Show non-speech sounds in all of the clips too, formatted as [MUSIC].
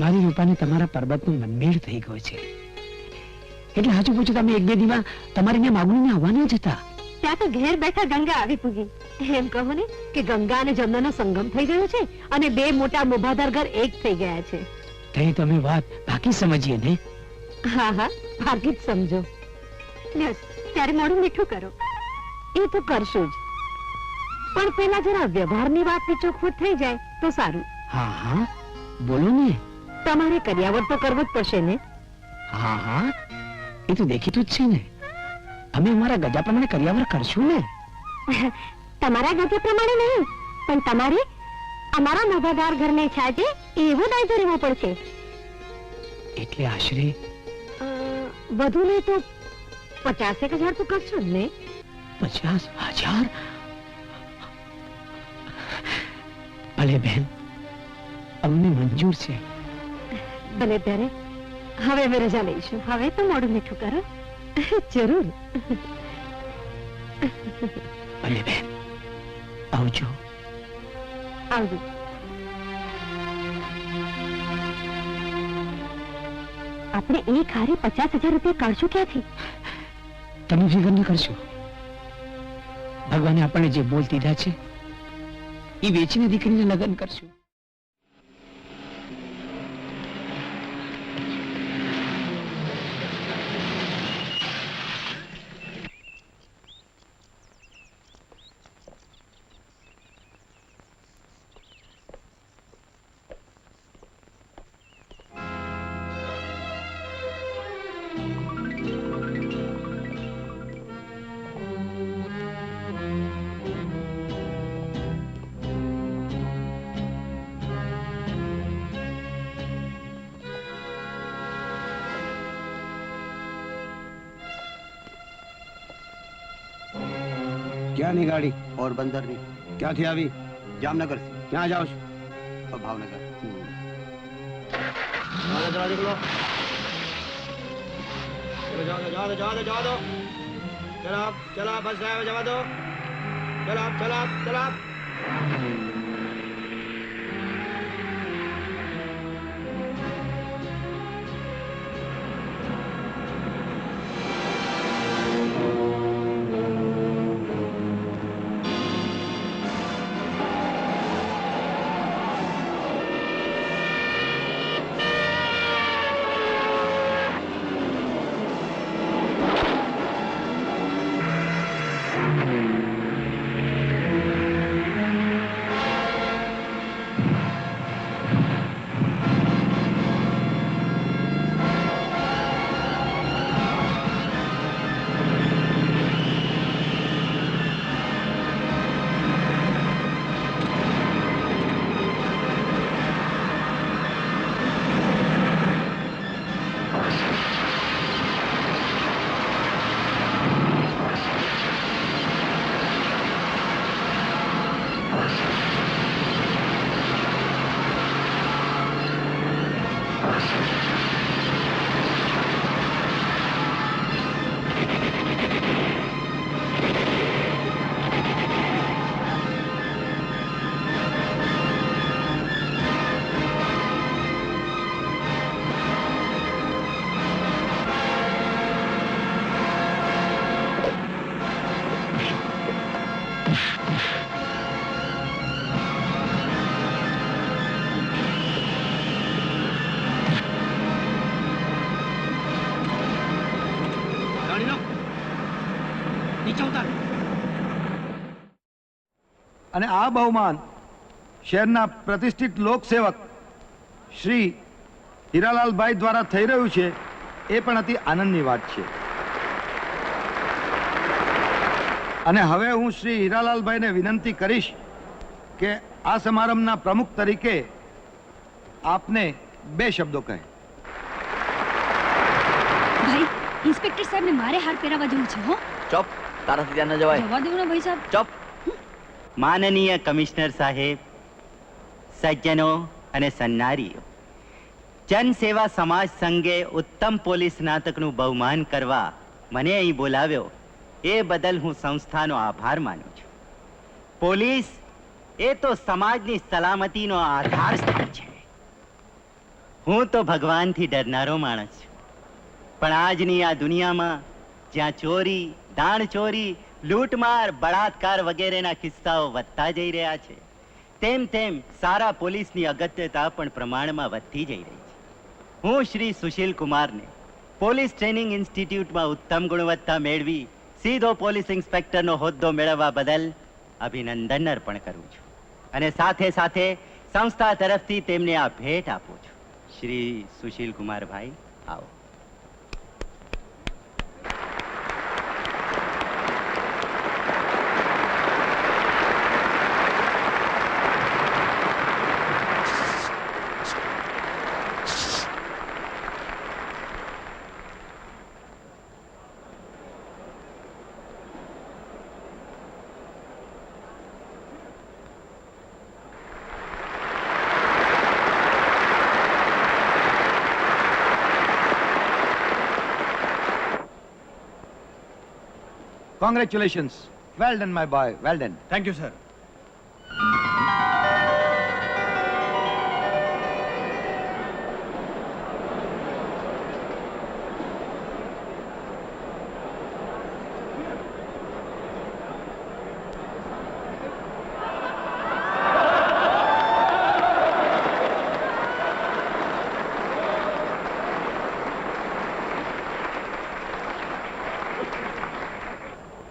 મારી રૂપાને તમારા પર્વતનો મનમેળ થઈ ગયો છે એટલે હાજુ પૂછું તમે એક બે દીવા તમારી ને આવવાના જ હતા ત્યાં તો ઘેર બેઠા ગંગા આવી પૂગી એમ કહો ને કે ગંગા અને જમનાનો સંગમ થઈ ગયો છે અને બે મોટા મોભાદાર ઘર એક થઈ ગયા છે થઈ તમે વાત બાકી સમજીએ ને હા હા બાકી જ સમજો યસ ત્યારે મારું મીઠું કરો એ તો કરશું જ પણ પેલા જરા વ્યવહારની વાત વિચોખવું થઈ જાય તો સારું હા હા બોલો ને તમારે કર્યાવર તો કરવો જ પડશે ને હા હા એ તો દેખીતું જ છે ને અમે અમારા ગજા પ્રમાણે કર્યાવર કરશું ને [LAUGHS] તમારા ગજા પ્રમાણે નહીં પણ તમારે અમારા નભાદાર ઘરને છાજે એવો દાયજો રહેવો પડશે એટલે આશરે વધુ નહીં તો પચાસેક હજાર તો કરશો જ ને પચાસ હજાર ભલે બેન અમને મંજૂર છે ભલે હવે અમે રજા લઈશું હવે તો મોડું મીઠું કરો જરૂર ભલે બેન આવજો આવજો આપણે એક હારે પચાસ હજાર રૂપિયા કાઢશું ક્યાંથી તમે ફિકર ન કરશો ભગવાને આપણને જે બોલ દીધા છે એ વેચીને દીકરીને લગ્ન કરશું ક્યાંની ગાડી ઓર પોરબંદરની ક્યાંથી આવી જામનગર ક્યાં જાઓ છો ભાવનગર ચલાબ ચલા બસ ડ્રાઈવર જવા દો ચલાબ ચલા ચલાબ અને આ બહુમાન શહેરના પ્રતિષ્ઠિત લોકસેવક શ્રી હીરાલાલભાઈ દ્વારા થઈ રહ્યું છે એ પણ અતિ આનંદની વાત છે અને હવે હું શ્રી હીરાલાલભાઈને વિનંતી કરીશ કે આ સમારંભના પ્રમુખ તરીકે આપને બે શબ્દો કહે ભાઈ ઇન્સ્પેક્ટર સાહેબને મારે હાર પહેરાવા જવું છે હો ચોપ તારાથી ત્યાં ન જવાય જવા દેવું ભાઈ સાહેબ ચોપ માનનીય કમિશનર સાહેબ સજ્જનો અને સન્નારીઓ જનસેવા સમાજ સંઘે ઉત્તમ પોલીસ નાટકનું બહુમાન કરવા મને અહીં બોલાવ્યો એ બદલ હું સંસ્થાનો આભાર માનું છું પોલીસ એ તો સમાજની સલામતીનો આધાર સ્તંભ છે હું તો ભગવાનથી ડરનારો માણસ છું પણ આજની આ દુનિયામાં જ્યાં ચોરી દાણ ચોરી લૂંટમાર બળાત્કાર વગેરેના કિસ્સાઓ વધતા જઈ રહ્યા છે તેમ તેમ સારા પોલીસની અગત્યતા પણ પ્રમાણમાં વધતી જઈ રહી છે હું શ્રી સુશીલ કુમારને પોલીસ ટ્રેનિંગ ઇન્સ્ટિટ્યૂટમાં ઉત્તમ ગુણવત્તા મેળવી સીધો પોલીસ ઇન્સ્પેક્ટરનો હોદ્દો મેળવવા બદલ અભિનંદન અર્પણ કરું છું અને સાથે સાથે સંસ્થા તરફથી તેમને આ ભેટ આપું છું શ્રી સુશીલ કુમાર આવો Congratulations. Well done, my boy. Well done. Thank you, sir.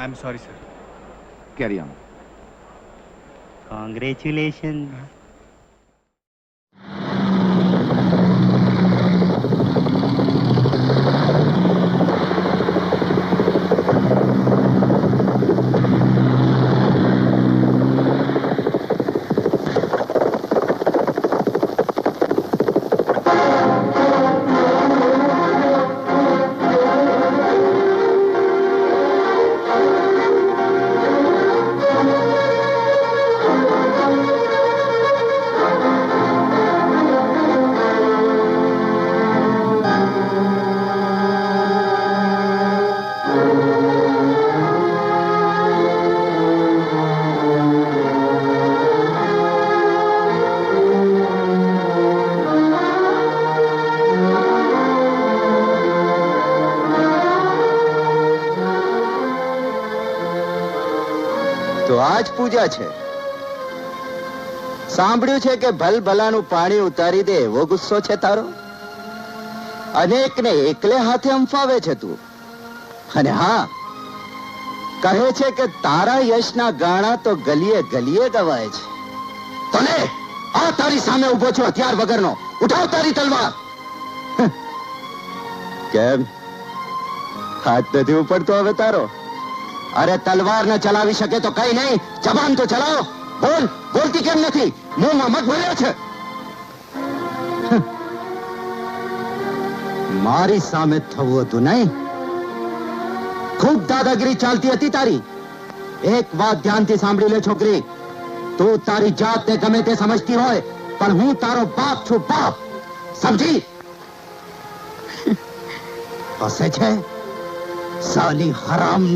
I am sorry, sir. Carry on. Congratulations. Uh-huh. પૂજા છે સાંભળ્યું છે કે ભલ ભલાનું પાણી ઉતારી દે એવો ગુસ્સો છે તારો અનેકને એકલે હાથે અંફાવે છે તું અને હા કહે છે કે તારા યશના ગાણા તો ગલીએ ગલીએ ગવાય છે તને આ તારી સામે ઉભો છો હથિયાર વગરનો ઉઠાવ તારી તલવાર કેમ હાથ નથી ઉપડતો હવે તારો અરે તલવાર ને ચલાવી શકે તો કઈ નહીં જબાન તો ચલાવો બોલ બોલતી કેમ નથી મોંમાં મત ભર્યો છે મારી સામે થવું હતું નહીં ખૂબ દાદાગીરી ચાલતી હતી તારી એક વાત ધ્યાનથી સાંભળી લે છોકરી તું તારી જાતને ગમે તે સમજતી હોય પણ હું તારો બાપ છું બાપ સમજી હસે છે साली हराम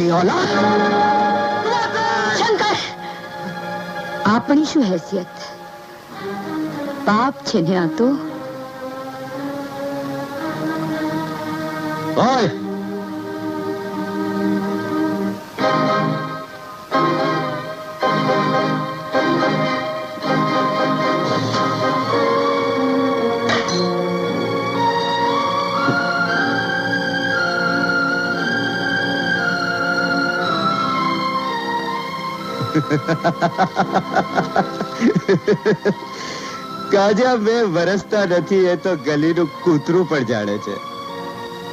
शंकर अपनी शु हैसियत बाप छिन्या तो કાજા બે વરસતા નથી એ તો ગલીનું કૂતરું પણ જાણે છે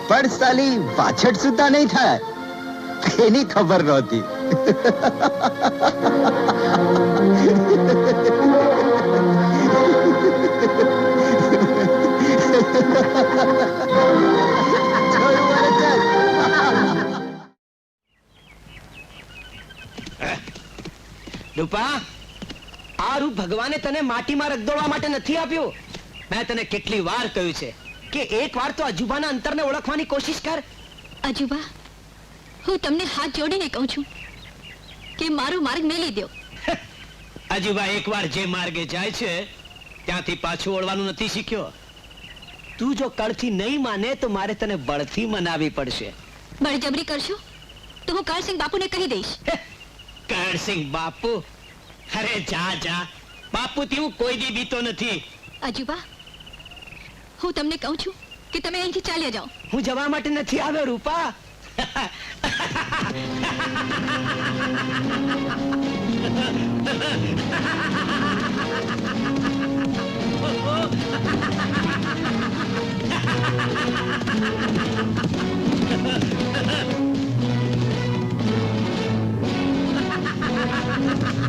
પણ સાલી પાછળ સુધા નહીં થાય એની ખબર નહોતી Ha ha ha ha ha! રૂપા આ રૂપ ભગવાને તને માટીમાં રગદોળવા માટે નથી આપ્યું મેં તને કેટલી વાર કહ્યું છે કે એક વાર તો અજુબાના અંતરને ઓળખવાની કોશિશ કર અજુબા હું તમને હાથ જોડીને કહું છું કે મારો માર્ગ મેલી દો [LAUGHS] અજુબા એક વાર જે માર્ગે જાય છે ત્યાંથી પાછું ઓળવાનું નથી શીખ્યો તું જો કળથી નહીં માને તો મારે તને બળથી મનાવી પડશે બળજબરી કરશો તો હું કરસિંહ બાપુને કહી દઈશ [LAUGHS] કરણસિંહ બાપુ અરે જા જા બાપુ થી હું કોઈ દી બીતો નથી અજુબા હું તમને કહું છું કે તમે અહીંથી ચાલ્યા જાઓ હું જવા માટે નથી આવ્યો રૂપા ha ha ha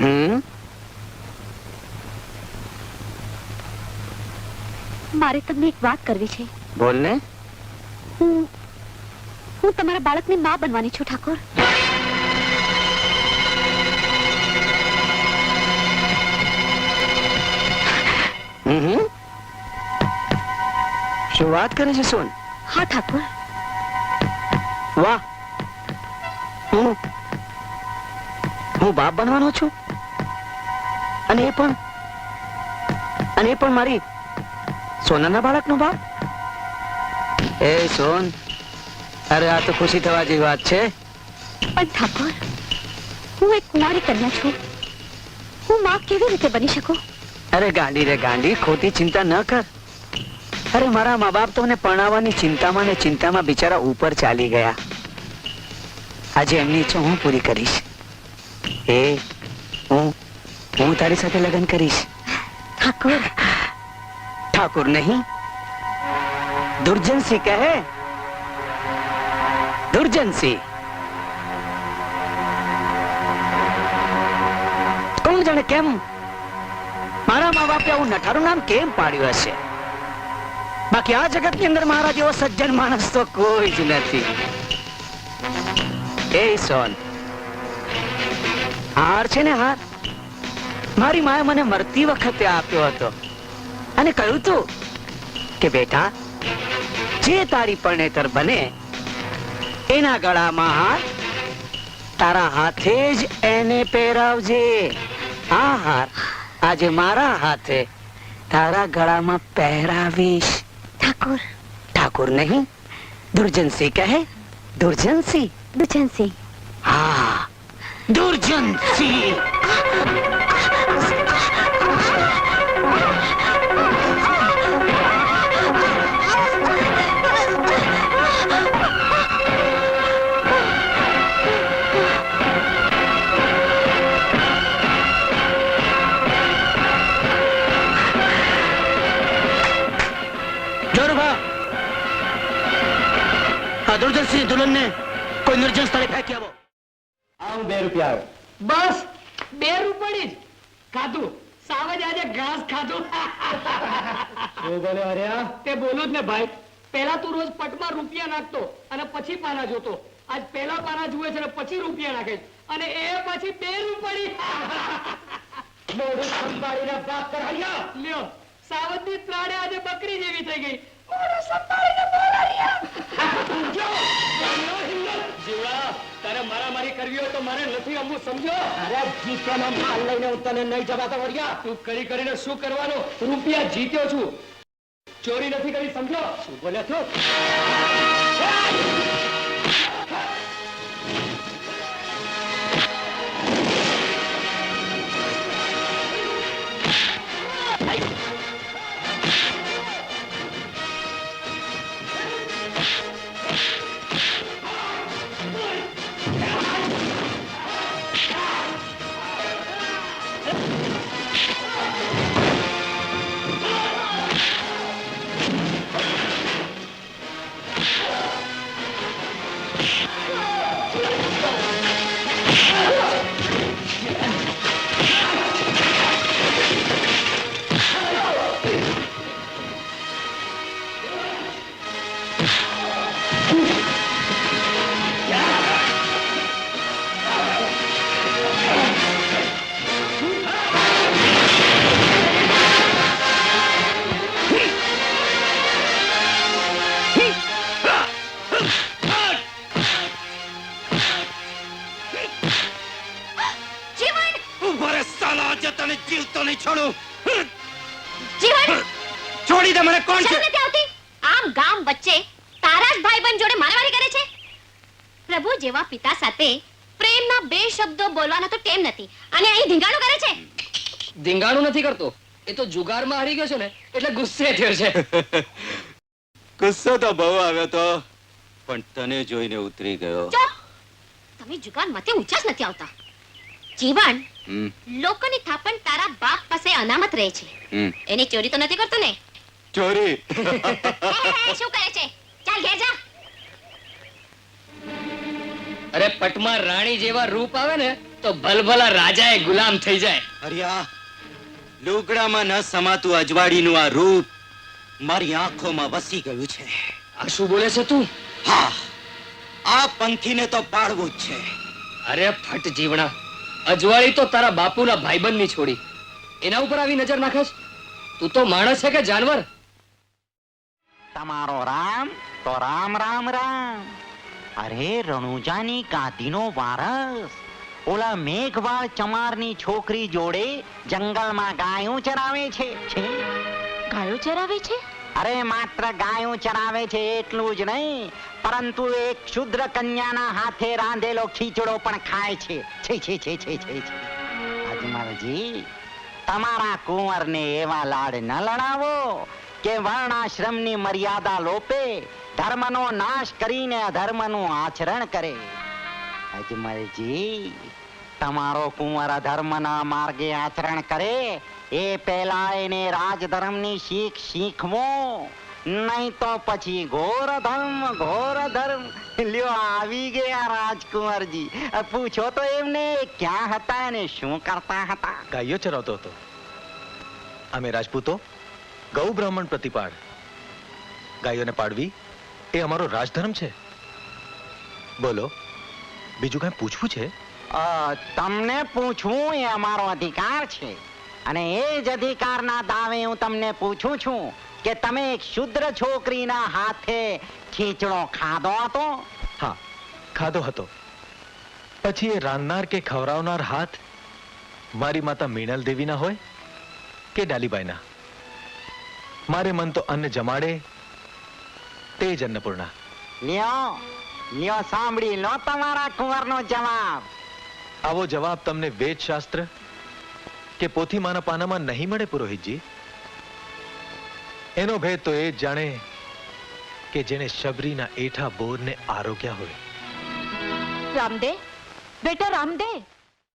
મારે તમને એક વાત કરવી છે બોલને હું હું તમારા બાળકની માં બનવાની છું ઠાકોર શું વાત કરે છે સોન હા ઠાકોર વાહ હું હું બાપ બનવાનો છું અને એ પણ અને એ પણ મારી સોનાના બાળકનો બાપ એ સોન અરે આ તો ખુશી થવા જેવી વાત છે પણ ઠાકોર હું એક કુમારી કન્યા છું હું માં કેવી રીતે બની શકું અરે ગાંડી રે ગાંડી ખોટી ચિંતા ન કર અરે મારા મા બાપ તો પરણાવવાની ચિંતામાં ને ચિંતામાં બિચારા ઉપર ચાલી ગયા આજે એમની ઈચ્છા હું પૂરી કરીશ એ હું હું તારી સાથે લગ્ન કરીશ ઠાકોર ઠાકોર નહીં દુર્જનસિંહ કહે દુર્જનસિંહ કોણ જાણે કેમ મારા મા બાપે આવું નઠારું નામ કેમ પાડ્યું હશે બાકી આ જગત ની અંદર મારા જેવો સજ્જન માણસ તો કોઈ જ નથી એ સોન હાર છે ને હાર મારી માએ મને મરતી વખતે આપ્યો હતો અને કહ્યું તું કે બેટા જે તારી પરણેતર બને એના ગળામાં હાર તારા હાથે જ એને પહેરાવજે આ હાર આજે મારા હાથે તારા ગળામાં પહેરાવીશ ઠાકુર ઠાકોર નહીં દુર્જનસિંહ કહે દુર્જનસિંહ દુર્જનસિંહ હા દુર્જનસિંહ વર્ષની દુલ્હનને કોઈ નિર્જન સ્થળે ફેંકી આવો આવું બે રૂપિયા બસ બે રૂપડી જ ખાધું સાવજ આજે ઘાસ ખાધું શું બોલ્યો હર્યા તે બોલું જ ને ભાઈ પહેલા તું રોજ પટમાં રૂપિયા નાખતો અને પછી પાના જોતો આજ પહેલા પાના જુએ છે અને પછી રૂપિયા નાખે અને એ પછી બે રૂપડી મોઢું સંભાળીને બાપ કર હર્યા લ્યો સાવજ ની ત્રાડે આજે બકરી જેવી થઈ ગઈ મારામારી કરવી હોય તો મારે નથી રમવું સમજો અરે જીતેનો માલ લઈને તને નહીં જવાતો વળ્યા તું કરી કરીને શું કરવાનું રૂપિયા જીત્યો છું ચોરી નથી કરી સમજો શું બોલ્યા છું જો તને જીવતો નહીં છોડું જીવન છોડી દે મને કોણ છે નથી આવતી આમ ગામ વચ્ચે તારા જ ભાઈબંધ જોડે મારામારી કરે છે પ્રભુ જેવા પિતા સાથે પ્રેમના બે શબ્દો બોલવાનો તો ટેમ નથી અને અહીં ધીંગાણું કરે છે ધીંગાણું નથી કરતો એ તો જુગારમાં હારી ગયો છે ને એટલે ગુસ્સે થયો છે ગુસ્સો તો બહુ આવ્યો તો પણ તને જોઈને ઉતરી ગયો ચૂપ તમે જુગારમાંથી ઊંચા જ નથી આવતા જીવન લોકોની થાપણ તારા બાપ પાસે અનામત રહે છે એની ચોરી તો નથી કરતો ને ચોરી શું કરે છે ચાલ ઘેર જા અરે પટમાં રાણી જેવા રૂપ આવે ને તો ભલભલા રાજા ગુલામ થઈ જાય અરિયા લુગડામાં ન સમાતું અજવાળીનું આ રૂપ મારી આંખોમાં વસી ગયું છે આ શું બોલે છે તું હા આ પંખીને તો પાડવું જ છે અરે ફટ જીવણા અજવાળી તો તારા બાપુના ભાઈબંધની છોડી એના ઉપર આવી નજર નાખેશ તું તો માણસ છે કે જાનવર તમારો રામ તો રામ રામ રામ અરે રણુજાની કાતીનો વારસ ઓલા મેઘવાળ ચમારની છોકરી જોડે જંગલમાં ગાયું ચરાવે છે ગાયો ચરાવે છે અરે માત્ર ગાયું ચરાવે છે એટલું જ નહીં પરંતુ એક શુદ્ર કન્યાના હાથે રાંધેલો ખીચડો પણ ખાય છે છે છે છે છે છે અજમલજી તમારા કુંવરને એવા લાડ ન લડાવો કે વર્ણાશ્રમની મર્યાદા લોપે ધર્મનો નાશ કરીને અધર્મનું આચરણ કરે અજમલજી તમારો કુંવર અધર્મના માર્ગે આચરણ કરે એ પહેલા એને રાજધર્મની શીખ શીખવો નહીં તો પછી ઘોર ધર્મ ઘોર ધર્મ લ્યો આવી ગયા રાજકુંવરજી પૂછો તો એમને ક્યાં હતા અને શું કરતા હતા ગાયો ચરાવતો હતો અમે રાજપૂતો ગૌ બ્રાહ્મણ પ્રતિપાળ ગાયોને પાડવી એ અમારો રાજધર્મ છે બોલો બીજું કાંઈ પૂછવું છે તમને પૂછવું એ અમારો અધિકાર છે અને એ જ અધિકારના દાવે હું તમને પૂછું છું કે તમે એક શુદ્ર છોકરીના હાથે ખીચડો ખાધો હતો હા ખાધો હતો પછી એ રાંધનાર કે ખવરાવનાર હાથ મારી માતા મીનલ દેવીના હોય કે ડાલીબાઈના મારે મન તો અન્ન જમાડે તે જ અન્નપૂર્ણા લ્યો લ્યો સાંભળી લો તમારા કુંવરનો જવાબ આવો જવાબ તમને વેદ શાસ્ત્ર કે પોથીમાના પાનામાં નહીં મળે પુરોહિતજી એનો ભેદ તો એ જાણે કે જેને શબરીના એઠા બોરને આરોગ્યા હોય રામદેવ બેટા રામદેવ